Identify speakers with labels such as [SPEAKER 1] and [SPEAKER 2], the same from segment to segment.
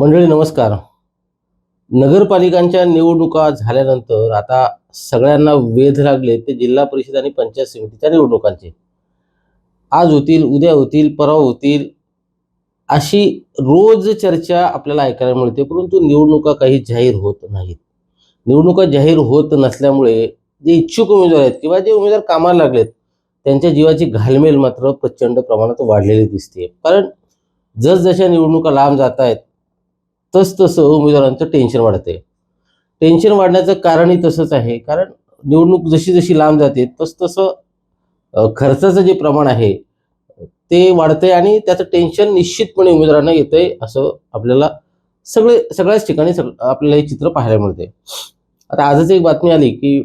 [SPEAKER 1] मंडळी नमस्कार. नगरपालिकांच्या निवडणुका झाल्यानंतर आता सगळ्यांना वेध लागले ते जिल्हा परिषद आणि पंचायत समितीच्या निवडणुकांचे. आज होतील उद्या होतील परवा होतील अशी रोज चर्चा आपल्याला ऐकायला मिळते परंतु निवडणुका काही जाहीर होत नाहीत. निवडणुका जाहीर होत नसल्यामुळे जे इच्छुक उमेदवार आहेत किंवा जे उमेदवार कामाला लागलेत त्यांच्या जीवाची घालमेल मात्र प्रचंड प्रमाणात वाढलेली दिसते कारण जसजशा निवडणुका लांब जात आहेत तसतसं उमेदवारांचं टेन्शन वाढते टेन्शन वाढण्याचं कारणही तसंच आहे. कारण निवडणूक जशी जशी लांब जाते तसतसं खर्चाचं जे प्रमाण आहे ते वाढतंय आणि त्याचं टेन्शन निश्चितपणे उमेदवारांना येतंय असं आपल्याला सगळे सगळ्याच ठिकाणी सग आपल्याला हे चित्र पाहायला मिळते आता आजच एक बातमी आली की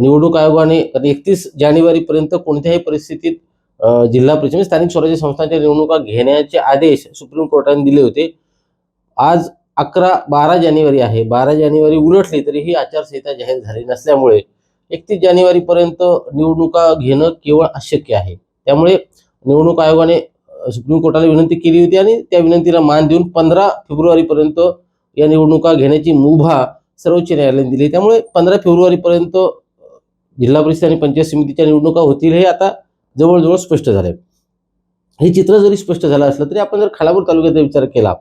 [SPEAKER 1] निवडणूक आयोगाने एकतीस जानेवारीपर्यंत कोणत्याही परिस्थितीत जिल्हा परिषद म्हणजे स्थानिक स्वराज्य संस्थांच्या निवडणुका घेण्याचे आदेश सुप्रीम कोर्टाने दिले होते. आज अकरा बारा जानेवारी आहे. बारा जानेवारी उलटली तरी ही आचारसंहिता जाहीर झाली नसल्यामुळे एकतीस जानेवारीपर्यंत निवडणुका घेणं केवळ अशक्य आहे. त्यामुळे निवडणूक आयोगाने सुप्रीम कोर्टाला विनंती केली होती आणि त्या विनंतीला मान देऊन पंधरा फेब्रुवारीपर्यंत या निवडणुका घेण्याची मुभा सर्वोच्च न्यायालयाने दिली. त्यामुळे पंधरा फेब्रुवारीपर्यंत पर्यंत जिल्हा परिषद आणि पंचायत समितीच्या निवडणुका होतील हे आता जवळजवळ स्पष्ट झाले हे चित्र जरी स्पष्ट झालं असलं तरी आपण जर खालापूर तालुक्याचा विचार केला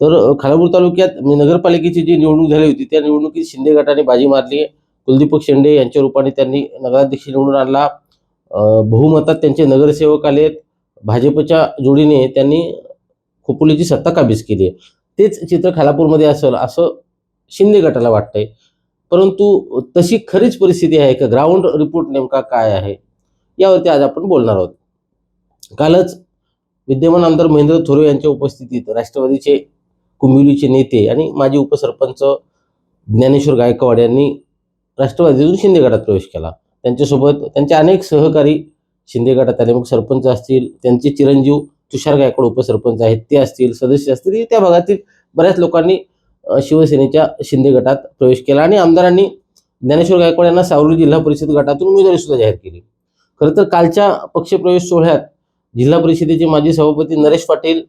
[SPEAKER 1] तर खालापूर तालुक्यात नगरपालिकेची जी निवडणूक झाली होती त्या निवडणुकीत शिंदे गटाने बाजी मारली. कुलदीपक शेंडे यांच्या रूपाने त्यांनी नगराध्यक्ष निवडून आणला. बहुमतात त्यांचे नगरसेवक आलेत. भाजपच्या जोडीने त्यांनी खोपोलीची सत्ता काबीज केली आहे. तेच चित्र खालापूरमध्ये असेल असं शिंदे गटाला वाटतंय. परंतु तशी खरीच परिस्थिती आहे का? ग्राउंड रिपोर्ट नेमका काय आहे? यावरती आज आपण बोलणार आहोत. कालच विद्यमान आमदार महेंद्र थोरे यांच्या उपस्थितीत राष्ट्रवादीचे कुंभिवलीचे नेते आणि माजी उपसरपंच ज्ञानेश्वर गायकवाड यांनी राष्ट्रवादीतून शिंदे गटात प्रवेश केला. त्यांच्यासोबत त्यांचे अनेक सहकारी शिंदे गटात आले मग सरपंच असतील त्यांचे चिरंजीव तुषार गायकवाड उपसरपंच आहेत ते असतील सदस्य असतील त्या भागातील बऱ्याच लोकांनी शिवसेनेच्या शिंदे गटात प्रवेश केला आणि आमदारांनी ज्ञानेश्वर गायकवाड यांना सावली जिल्हा परिषद गटातून उमेदवारी सुद्धा जाहीर केली. खरं तर कालच्या पक्षप्रवेश सोहळ्यात जिल्हा परिषदेचे माजी सभापती नरेश पाटील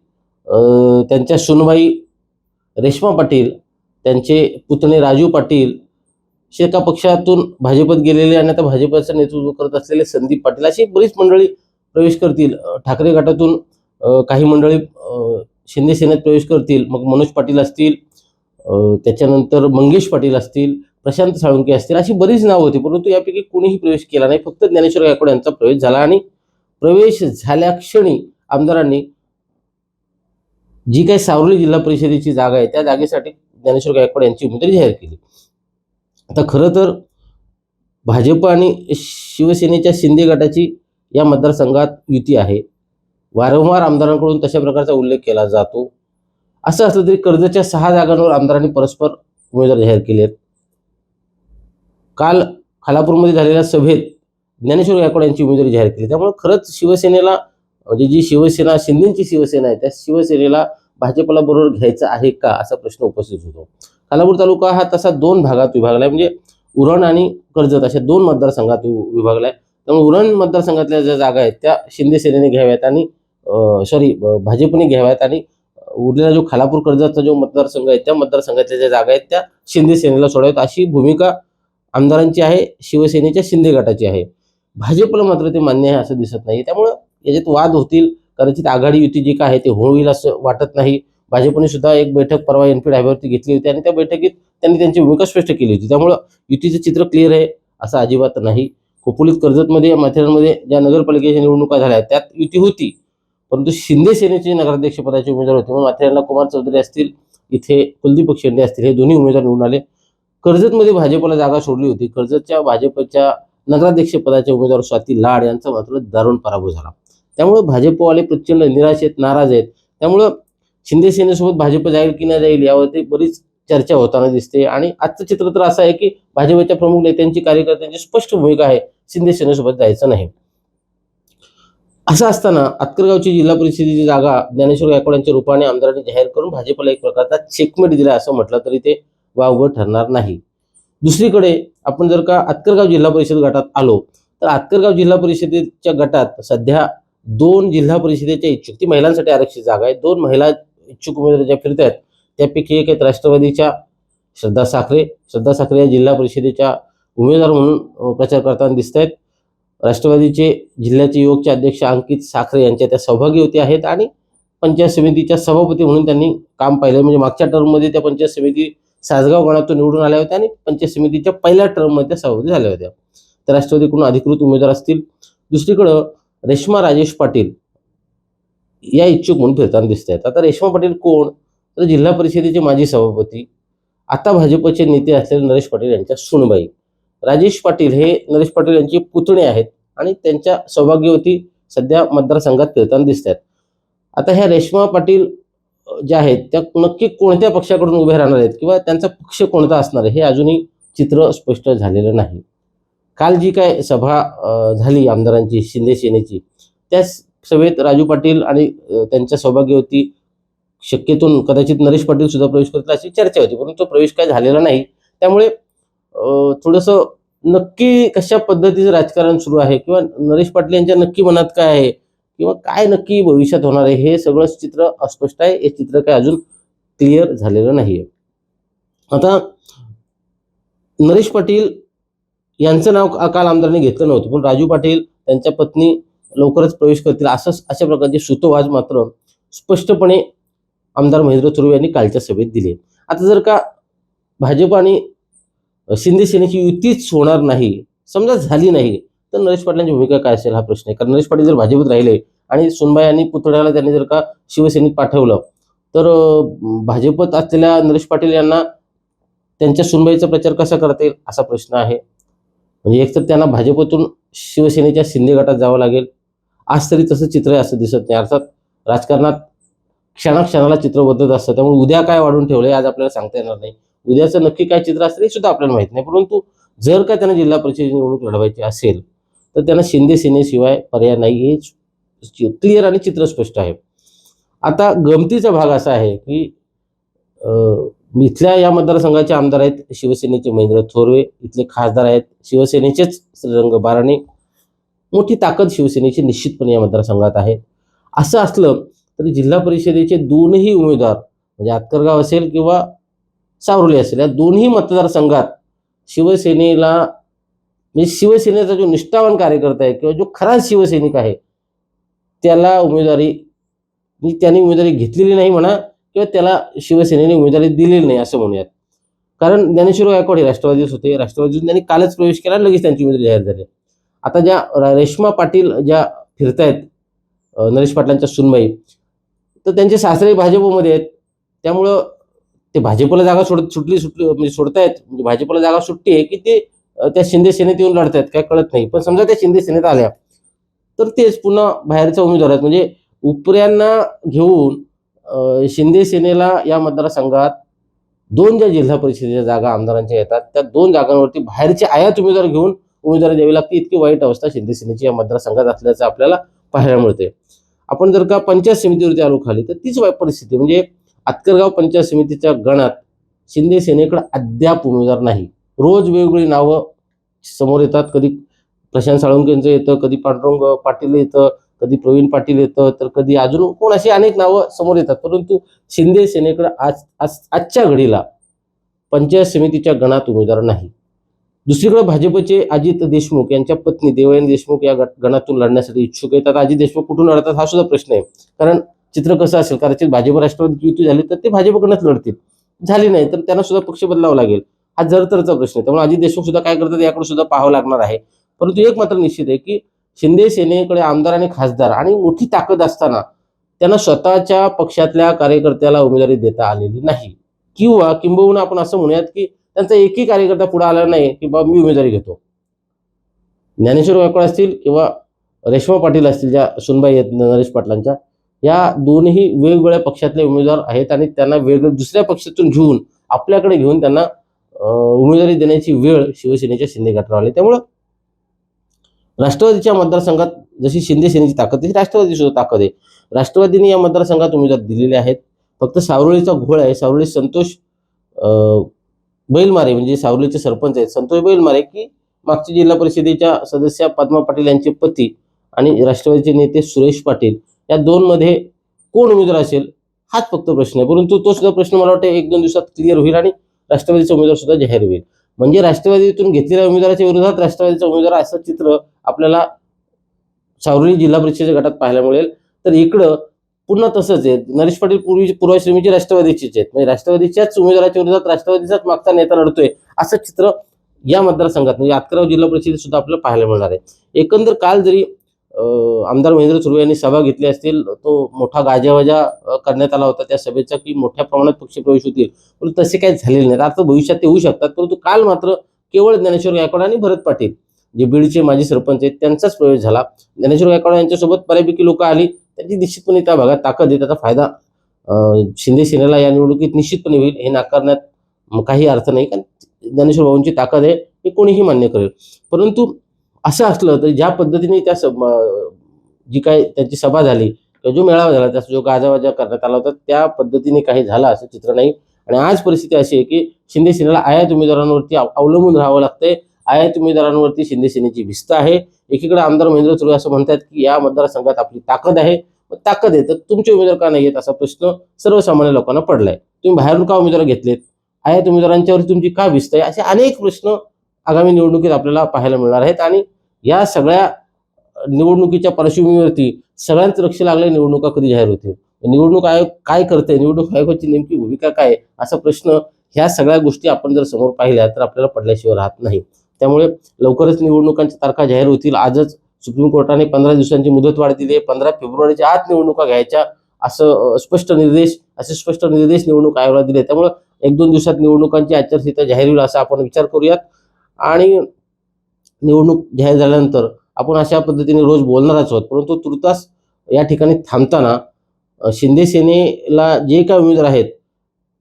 [SPEAKER 1] त्यांच्या सुनबाई रेश्मा पाटील त्यांचे पुतणे राजू पाटील असे एका पक्षातून भाजपत गेलेले आणि आता भाजपचं नेतृत्व करत असलेले संदीप पाटील अशी बरीच मंडळी प्रवेश करतील. ठाकरे गटातून काही मंडळी शिंदे सेनेत प्रवेश करतील. मग मनोज पाटील असतील त्याच्यानंतर मंगेश पाटील असतील प्रशांत साळुंके असतील अशी बरीच नावं होती. परंतु यापैकी कोणीही प्रवेश केला नाही. फक्त ज्ञानेश्वर गायकवाड यांचा प्रवेश झाला आणि प्रवेश झाल्या क्षणी आमदारांनी जी काही सावली जिल्हा परिषदेची जागा आहे त्या जागेसाठी ज्ञानेश्वर गायकवाड यांची उमेदवारी जाहीर केली. आता खरं तर भाजप आणि शिवसेनेच्या शिंदे गटाची या मतदारसंघात युती आहे. वारंवार आमदारांकडून तशा प्रकारचा उल्लेख केला जातो. असं असलं तरी कर्जच्या सहा जागांवर आमदारांनी परस्पर उमेदवार जाहीर केले आहेत. काल खालापूरमध्ये झालेल्या सभेत ज्ञानेश्वर गायकवाड यांची उमेदवारी जाहीर केली. त्यामुळे खरंच शिवसेनेला म्हणजे जी शिवसेना शिंदेची शिवसेना आहे त्या शिवसेनेला भाजपला बरोबर घ्यायचं आहे का असा प्रश्न उपस्थित होतो. खालापूर तालुका हा तसा दोन भागात विभागला आहे. म्हणजे उरण आणि कर्जत अशा दोन मतदारसंघात विभागला आहे. त्यामुळे उरण मतदारसंघातल्या ज्या जागा आहेत त्या शिंदे सेनेने घ्याव्यात आणि सॉरी भाजपने घ्याव्यात आणि उरलेला जो खालापूर कर्जतचा जो मतदारसंघ आहे त्या मतदारसंघातल्या ज्या जागा आहेत त्या शिंदे सेनेला सोडाव्यात. अशी भूमिका आमदारांची आहे शिवसेनेच्या शिंदे गटाची आहे. भाजपला मात्र ते मान्य आहे असं दिसत नाही त्यामुळं याच्यात वाद होतील. कदाचित आघाडी युती जी काय आहे ते होईल असं वाटत नाही. भाजपने सुद्धा एक बैठक परवा एनपी ढाब्यावरती घेतली होती आणि त्या बैठकीत त्यांनी त्यांची भूमिका स्पष्ट केली होती. त्यामुळं युतीचं चित्र क्लिअर आहे असं अजिबात नाही. खोपोलीत कर्जतमध्ये माथेरानमध्ये ज्या नगरपालिकेच्या निवडणुका झाल्या त्यात युती होती. परंतु शिंदे सेनेचे नगराध्यक्षपदाचे उमेदवार होते. मग माथेरानला कुमार चौधरी असतील इथे कुलदीपक शेंडे असतील हे दोन्ही उमेदवार निवडून आले. कर्जतमध्ये भाजपला जागा सोडली होती. कर्जतच्या भाजपच्या नगराध्यक्षपदाचे उमेदवार स्वाती लाड यांचा मात्र दारुण पराभव झाला. त्यामुळे भाजपवाले प्रचंड निराश आहेत नाराज आहेत. त्यामुळं शिंदे सेनेसोबत भाजप जाईल की नाही जाईल यावरती बरीच चर्चा होताना दिसते. आणि आजचं चित्र तर असं आहे की भाजपच्या प्रमुख नेत्यांची कार्यकर्त्यांची स्पष्ट भूमिका आहे शिंदे सेनेसोबत जायचं नाही. असं असताना आतकरगावची जिल्हा परिषदेची जागा ज्ञानेश्वर गायकवाड यांच्या रूपाने आमदारांनी जाहीर करून भाजपला एक प्रकारचा चेकमेट दिला असं म्हटलं तरी ते वावगं ठरणार नाही. दुसरीकडे आपण जर का आतकरगाव जिल्हा परिषद गटात आलो तर आतकरगाव जिल्हा परिषदेच्या गटात सध्या दोन जिल्हा परिषदेच्या इच्छुक ती महिलांसाठी आरक्षित जागा आहे. दोन महिला इच्छुक उमेदवार ज्या फिरत आहेत त्यापैकी एक आहेत राष्ट्रवादीच्या श्रद्धा साखरे. श्रद्धा साखरे या जिल्हा परिषदेच्या उमेदवार म्हणून प्रचार करताना दिसत आहेत. राष्ट्रवादीचे जिल्ह्याचे युवकचे अध्यक्ष अंकित साखरे यांच्या त्या सहभागी होते आहेत आणि पंचायत समितीच्या सभापती म्हणून त्यांनी काम पाहिलं. म्हणजे मागच्या टर्ममध्ये त्या पंचायत समिती सासगाव गणातून निवडून आल्या होत्या आणि पंचायत समितीच्या पहिल्या टर्ममध्ये त्या सभापती झाल्या होत्या. तर राष्ट्रवादीकडून अधिकृत उमेदवार असतील. दुसरीकडं रेश्मा राजेश पाटील या इच्छुक म्हणून फिरताना दिसत आहेत आता रेश्मा पाटील कोण? तर जिल्हा परिषदेचे माजी सभापती आता भाजपचे नेते असलेले नरेश पाटील यांच्या सुनबाई. राजेश पाटील हे नरेश पाटील यांचे पुतणे आहेत आणि त्यांच्या सौभाग्यवती सध्या मतदारसंघात फिरताना दिसत आहेत आता ह्या रेश्मा पाटील ज्या आहेत त्या नक्की कोणत्या पक्षाकडून उभे राहणार आहेत किंवा त्यांचा पक्ष कोणता असणार आहे हे अजूनही चित्र स्पष्ट झालेलं नाही. काल जी काय सभा झाली आमदारांची शिंदे सेनेची त्या सभेत राजू पाटील आणि त्यांच्या त्यांच्या सौभाग्यवती शक्यतून कदाचित नरेश पाटील सुद्धा प्रवेश करतील अशी चर्चा होती परंतु प्रवेश काय झालेला नाही. त्यामुळे थोडंसं नक्की कशा पद्धतीचं राजकारण सुरू आहे किंवा नरेश पाटील यांच्या नक्की मनात काय आहे किंवा काय नक्की भविष्यात होणार आहे हे सगळं चित्र अस्पष्ट आहे. हे चित्र काय अजून क्लिअर झालेलं नाही आहे आता नरेश पाटील यांचं नाव अकाल काल आमदारांनी घेतलं नव्हतं. पण राजू पाटील त्यांच्या पत्नी लवकरच प्रवेश करतील असं अशा प्रकारचे सुतोवाज मात्र स्पष्टपणे आमदार महेंद्र थुर्वे यांनी कालच्या सभेत दिले. आता जर का भाजप आणि शिंदे सेनेची युतीच होणार नाही समजा झाली नाही तर नरेश पाटलांची भूमिका काय असेल हा प्रश्न आहे. कारण नरेश पाटील जर भाजपत राहिले आणि सुनबाई आणि पुतळ्याला त्यांनी जर का शिवसेनेत पाठवलं तर भाजपत असलेल्या नरेश पाटील यांना त्यांच्या सुनबाईचा प्रचार कसा करता येईल असा प्रश्न आहे. म्हणजे एकतर त्यांना भाजपतून शिवसेनेच्या शिंदे गटात जावं लागेल. आज तरी तसं चित्र आहे असं दिसत नाही. अर्थात राजकारणात क्षणाक्षणाला चित्र बदलत असतं. त्यामुळे उद्या काय वाढून ठेवलं आज आपल्याला सांगता येणार नाही. उद्याचं नक्की काय चित्र असतं हे सुद्धा आपल्याला माहीत नाही. परंतु जर का त्यांना जिल्हा परिषद निवडणूक लढवायची असेल तर त्यांना शिंदे सेनेशिवाय पर्याय नाही. हे क्लिअर आणि चित्र स्पष्ट आहे. आता गमतीचा भाग असा आहे की इथल्या या मतदारसंघाचे आमदार आहेत शिवसेनेचे महेंद्र थोरवे इथले खासदार आहेत शिवसेनेचेच श्रीरंग बाराणे. मोठी ताकद शिवसेनेची निश्चितपणे या मतदारसंघात आहे. असं असलं तरी जिल्हा परिषदेचे दोनही उमेदवार म्हणजे आतकरगाव असेल किंवा सावरुली असेल या दोन्ही मतदारसंघात शिवसेनेला म्हणजे शिवसेनेचा जो निष्ठावान कार्यकर्ता आहे किंवा जो खरा शिवसैनिक आहे त्याला उमेदवारी त्यांनी उमेदवारी घेतलेली नाही म्हणा किंवा त्याला शिवसेनेने उमेदवारी दिलेली नाही असं म्हणूयात. कारण ज्ञानेश्वर गायकवाड हे राष्ट्रवादीच होते. राष्ट्रवादीतून त्यांनी कालच प्रवेश केला लगेच त्यांची उमेदवारी जाहीर झाली. आता ज्या रेश्मा पाटील ज्या फिरतायत नरेश पाटलांच्या सुनबाई तर त्यांचे सासरे भाजपमध्ये आहेत. त्यामुळं ते भाजपला जागा सोड सुटली सुटली म्हणजे सोडतायत. म्हणजे भाजपला जागा सुटली आहे की ते त्या शिंदे सेनेत येऊन लढतायत काय कळत नाही. पण समजा त्या शिंदे सेनेत आल्या तर तेच पुन्हा बाहेरच्या उमेदवार आहेत. म्हणजे उपऱ्यांना घेऊन शिंदे सेनेला या मतदारसंघात दोन ज्या जिल्हा परिषदेच्या जागा आमदारांच्या येतात त्या दोन जागांवरती बाहेरचे आयात उमेदवार घेऊन उमेदवारी द्यावी लागते. इतकी वाईट अवस्था शिंदे सेनेची या मतदारसंघात असल्याचं आपल्याला पाहायला मिळते आपण जर का पंचायत समितीवरती आलो खाली तर तीच वाईट परिस्थिती म्हणजे आतकरगाव पंचायत समितीच्या गणात शिंदे सेनेकडे अद्याप उमेदवार नाही. रोज वेगवेगळी नावं समोर येतात. कधी प्रशांत साळुंकेंचं येतं कधी पांडुरंग पाटील येतं कधी प्रवीण पाटील येतं तर कधी अजून कोण अशी अनेक नावं समोर येतात. परंतु शिंदे सेनेकडे आज आज आजच्या घडीला पंचायत समितीच्या गणात उमेदवार नाही. दुसरीकडे भाजपचे अजित देशमुख यांच्या पत्नी देवयानी देशमुख या गट- गणातून लढण्यासाठी इच्छुक आहेत. आता अजित देशमुख कुठून लढतात हा सुद्धा प्रश्न आहे. कारण चित्र कसं असेल कदाचित भाजप राष्ट्रवादी युती झाली तर ते भाजपकडनंच लढतील. झाली नाही तर त्यांना सुद्धा पक्ष बदलावा लागेल. हा जरतरचा प्रश्न आहे. त्यामुळे अजित देशमुख सुद्धा काय करतात याकडे सुद्धा पाहावं लागणार आहे. परंतु एक मात्र निश्चित आहे की शिंदे सेनेकडे आमदार आणि खासदार आणि मोठी ताकद असताना त्यांना स्वतःच्या पक्षातल्या कार्यकर्त्याला उमेदवारी देता आलेली नाही. किंवा किंबहुना आपण असं म्हणूयात की त्यांचा एकही कार्यकर्ता पुढे आला नाही की बाबा मी उमेदवारी घेतो. ज्ञानेश्वर गायकवाड असतील किंवा रेश्मा पाटील असतील ज्या सुनबाई आहेत नरेश पाटलांच्या या दोन्ही वेगवेगळ्या पक्षातले उमेदवार आहेत आणि त्यांना वेगवेगळ्या दुसऱ्या पक्षातून घेऊन आपल्याकडे घेऊन त्यांना उमेदवारी देण्याची वेळ शिवसेनेच्या शिंदे गटावर आली. त्यामुळं राष्ट्रवादीच्या मतदारसंघात जशी शिंदे सेनेची ताकद तशी राष्ट्रवादी सुद्धा ताकद आहे. राष्ट्रवादीने या मतदारसंघात उमेदवार दिलेले आहेत. फक्त सावरळीचा घोळ आहे. सावरळी संतोष बैलमारे म्हणजे सावरळीचे सरपंच आहेत. संतोष बैलमारे की मागच्या जिल्हा परिषदेच्या सदस्या पद्मा पाटील यांचे पती आणि राष्ट्रवादीचे नेते सुरेश पाटील या दोनमध्ये कोण उमेदवार असेल हाच फक्त प्रश्न आहे. परंतु तो सुद्धा प्रश्न मला वाटतं एक दोन दिवसात क्लिअर होईल आणि राष्ट्रवादीचा उमेदवार सुद्धा जाहीर होईल. म्हणजे राष्ट्रवादीतून घेतलेल्या उमेदवाराच्या विरोधात राष्ट्रवादीचा उमेदवार असं चित्र आपल्याला सावरणी जिल्हा परिषदेच्या गटात पाहायला मिळेल. तर इकडं पुन्हा तसंच आहे. नरेश पाटील पूर्वी पूर्वाश्रमीचे राष्ट्रवादीचेच आहेत. म्हणजे राष्ट्रवादीच्याच उमेदवाराच्या विरोधात राष्ट्रवादीचाच मागचा नेता लढतोय. असं चित्र या मतदारसंघात म्हणजे आतकराव जिल्हा परिषदेत सुद्धा आपल्याला पाहायला मिळणार आहे. एकंदर काल जरी आमदार महेंद्र सुर्वे यांनी सभा घेतली असतील तो मोठा गाजावाजा करण्यात आला होता. त्या सभेचा की मोठ्या प्रमाणात पक्षप्रवेश होतील. परंतु तसे काही झालेले नाहीत. आता भविष्यात ते होऊ शकतात. परंतु काल मात्र केवळ ज्ञानेश्वर गायकवाड आणि भरत पाटील जे बीडचे माजी सरपंच आहेत त्यांचाच प्रवेश झाला. ज्ञानेश्वर गायकवाड यांच्यासोबत बऱ्यापैकी लोक आली. त्यांची निश्चितपणे त्या भागात ताकद आहे त्याचा फायदा शिंदे सेनेला या निवडणुकीत निश्चितपणे होईल. हे नाकारण्यात काही अर्थ नाही कारण ज्ञानेश्वर भाऊंची ताकद आहे हे कोणीही मान्य करेल. परंतु असं असलं तरी ज्या पद्धतीने त्या जी काय त्यांची सभा झाली किंवा जो मेळावा झाला त्याचा जो गाजावाजा करण्यात आला होता त्या पद्धतीने काही झालं असं चित्र नाही. आणि आज परिस्थिती अशी आहे की शिंदे सेनेला आयात उमेदवारांवरती अव- अवलंबून राहावं लागतंय. आयात उमेदवारांवरती शिंदे सेनेची भिस्त आहे. एकीकडे आमदार महेंद्र सुर्वे असं म्हणतात की या मतदारसंघात आपली ताकद आहे. मग ताकद आहे तर तुमचे उमेदवार का नाही येत असा प्रश्न सर्वसामान्य लोकांना पडलाय. तुम्ही बाहेरून का उमेदवार घेतलेत? आयात उमेदवारांच्यावर तुमची का भिस्त आहे? असे अनेक प्रश्न आगामी निवडणुकीत आपल्याला पाहायला मिळणार आहेत. आणि या सगळ्या निवडणुकीच्या पार्श्वभूमीवरती सगळ्यांचं लक्ष लागले निवडणुका कधी जाहीर होतील? निवडणूक आयोग काय करते निवडणूक आयोगाची नेमकी भूमिका काय असा प्रश्न ह्या सगळ्या गोष्टी आपण जर समोर पाहिल्या तर आपल्याला पडल्याशिवाय राहत नाही. त्यामुळे लवकरच निवडणुकांच्या तारखा जाहीर होतील. आजच सुप्रीम कोर्टाने पंधरा दिवसांची मुदतवाढ दिली आहे. पंधरा फेब्रुवारीच्या आत निवडणुका घ्यायच्या असं स्पष्ट निर्देश असे स्पष्ट निर्देश निवडणूक आयोगाला दिले त्यामुळे एक दोन दिवसात निवडणुकांची आचारसंहिता जाहीर होईल असा आपण विचार करूयात. आणि निवडणूक जाहीर झाल्यानंतर आपण अशा पद्धतीने रोज बोलणारच आहोत. परंतु तुर्तास या ठिकाणी थांबताना शिंदेसेनेला शिंदे सेनेला जे काय उमेदवार आहेत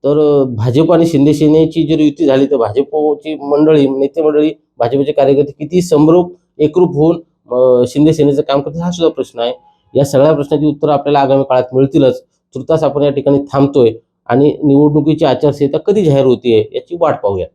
[SPEAKER 1] तर भाजप आणि शिंदे सेनेची जर युती झाली तर भाजपची मंडळी नेते मंडळी भाजपचे कार्यकर्ते किती समरूप एकरूप होऊन शिंदे सेनेचं काम करतील हा सुद्धा प्रश्न आहे. या सगळ्या प्रश्नाची उत्तरं आपल्याला आगामी काळात मिळतीलच. तुर्तास आपण या ठिकाणी थांबतोय आणि निवडणुकीची आचारसंहिता कधी जाहीर होतीये याची वाट पाहूया